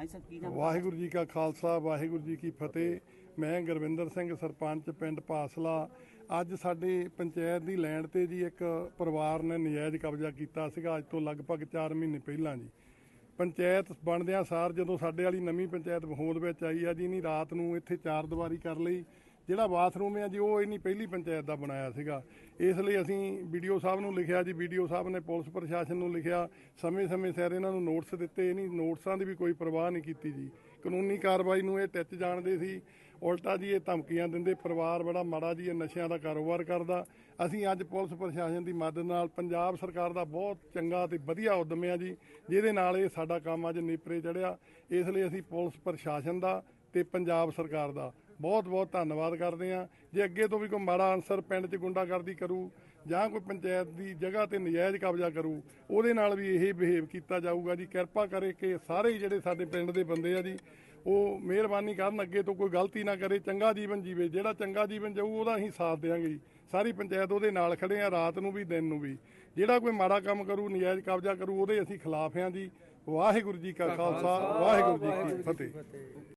ਹਾਂਜੀ ਸਰ, ਕੀ ਨਾਮ? ਵਾਹਿਗੁਰੂ ਜੀ ਕਾ ਖਾਲਸਾ, ਵਾਹਿਗੁਰੂ ਜੀ ਕੀ ਫਤਿਹ। ਮੈਂ ਗੁਰਵਿੰਦਰ ਸਿੰਘ ਸਰਪੰਚ, ਪਿੰਡ ਪਾਸਲਾ। ਅੱਜ ਸਾਡੇ ਪੰਚਾਇਤ ਦੀ ਲੈਂਡ ਤੇ ਜੀ ਇੱਕ ਪਰਿਵਾਰ ਨੇ ਨਜਾਇਜ਼ ਕਬਜ਼ਾ ਕੀਤਾ ਸੀਗਾ, ਅੱਜ ਤੋਂ ਲਗਭਗ 4 ਮਹੀਨੇ ਪਹਿਲਾਂ ਜੀ। ਪੰਚਾਇਤ ਬਣਦਿਆਂ ਸਾਰ ਜਦੋਂ ਸਾਡੇ ਵਾਲੀ ਨਵੀਂ ਪੰਚਾਇਤ ਹੋਂਦ ਵਿੱਚ ਆਈ ਆ ਜੀ ਨਹੀਂ ਰਾਤ ਨੂੰ ਇੱਥੇ ਚਾਰ ਦੀਵਾਰੀ ਕਰ ਲਈ। ਜਿਹੜਾ ਬਾਥਰੂਮ ਹੈ ਜੀ, ਉਹ ਇਹਨੀ ਪਹਿਲੀ ਪੰਚਾਇਤ ਦਾ ਬਣਾਇਆ ਸੀਗਾ। ਇਸ ਲਈ ਅਸੀਂ ਵੀਡੀਓ ਸਾਹਿਬ ਨੂੰ ਲਿਖਿਆ ਜੀ ਵੀਡੀਓ ਸਾਹਿਬ ਨੇ ਪੁਲਿਸ ਪ੍ਰਸ਼ਾਸਨ ਨੂੰ ਲਿਖਿਆ, ਸਮੇਂ-ਸਮੇਂ ਸਿਰ ਇਹਨਾਂ ਨੂੰ ਨੋਟਿਸ ਦਿੱਤੇ, ਇਹ ਨਹੀਂ, ਨੋਟਿਸਾਂ ਦੀ ਵੀ ਕੋਈ ਪਰਵਾਹ ਨਹੀਂ ਕੀਤੀ ਜੀ। ਕਾਨੂੰਨੀ ਕਾਰਵਾਈ ਨੂੰ ਇਹ ਟੱਚ ਜਾਣਦੇ ਸੀ। ਉਲਟਾ ਜੀ, ਇਹ ਧਮਕੀਆਂ ਦਿੰਦੇ, ਪਰਿਵਾਰ ਬੜਾ ਮਾੜਾ ਜੀ, ਇਹ ਨਸ਼ਿਆਂ ਦਾ ਕਾਰੋਬਾਰ ਕਰਦਾ। ਅਸੀਂ ਅੱਜ ਪੁਲਿਸ ਪ੍ਰਸ਼ਾਸਨ ਦੀ ਮਦਦ ਨਾਲ ਪੰਜਾਬ ਸਰਕਾਰ ਦਾ ਬਹੁਤ ਚੰਗਾ ਤੇ ਵਧੀਆ ਉਦਮ ਆ ਜੀ, ਜਿਹਦੇ ਨਾਲ ਇਹ ਸਾਡਾ ਕੰਮ ਅੱਜ ਨੇਪਰੇ ਚੜਿਆ ਇਸ ਲਈ ਅਸੀਂ ਪੁਲਿਸ ਪ੍ਰਸ਼ਾਸਨ ਦਾ ਤੇ ਪੰਜਾਬ ਸਰਕਾਰ ਦਾ ਬਹੁਤ ਬਹੁਤ ਧੰਨਵਾਦ ਕਰਦੇ ਆ ਜੇ ਅੱਗੇ ਤੋਂ ਵੀ ਕੋਈ ਮਾੜਾ ਅਨਸਰ ਪਿੰਡ 'ਚ ਗੁੰਡਾਗਰਦੀ ਕਰੂ ਜਾਂ ਕੋਈ ਪੰਚਾਇਤ ਦੀ ਜਗ੍ਹਾ ਤੇ ਨਜਾਇਜ਼ ਕਬਜ਼ਾ ਕਰੂ, ਉਹਦੇ ਨਾਲ ਵੀ ਇਹ ਬਿਹੇਵ ਕੀਤਾ ਜਾਊਗਾ ਜੀ। ਕਿਰਪਾ ਕਰੇ ਕਿ ਸਾਰੇ ਹੀ ਜਿਹੜੇ ਸਾਡੇ ਪਿੰਡ ਦੇ ਬੰਦੇ ਆ ਜੀ, ਉਹ ਮਿਹਰਬਾਨੀ ਕਰਨ, ਅੱਗੇ ਤੋਂ ਕੋਈ ਗਲਤੀ ਨਾ ਕਰੇ, ਚੰਗਾ ਜੀਵਨ ਜੀਵੇ। ਜਿਹੜਾ ਚੰਗਾ ਜੀਵਨ ਜਾਊ, ਉਹਦਾ ਅਸੀਂ ਸਾਥ ਦੇਵਾਂਗੇ ਜੀ। ਸਾਰੀ ਪੰਚਾਇਤ ਉਹਦੇ ਨਾਲ ਖੜੇ ਆ, ਰਾਤ ਨੂੰ ਵੀ, ਦਿਨ ਨੂੰ ਵੀ। ਜਿਹੜਾ ਕੋਈ ਮਾੜਾ ਕੰਮ ਕਰੂ, ਨਜਾਇਜ਼ ਕਬਜ਼ਾ ਕਰੂ, ਉਹਦੇ ਅਸੀਂ ਖਿਲਾਫ ਆ ਜੀ। ਵਾਹਿਗੁਰੂ ਜੀ ਕਾ ਖਾਲਸਾ, ਵਾਹਿਗੁਰੂ ਜੀ ਕੀ ਫਤਿਹ।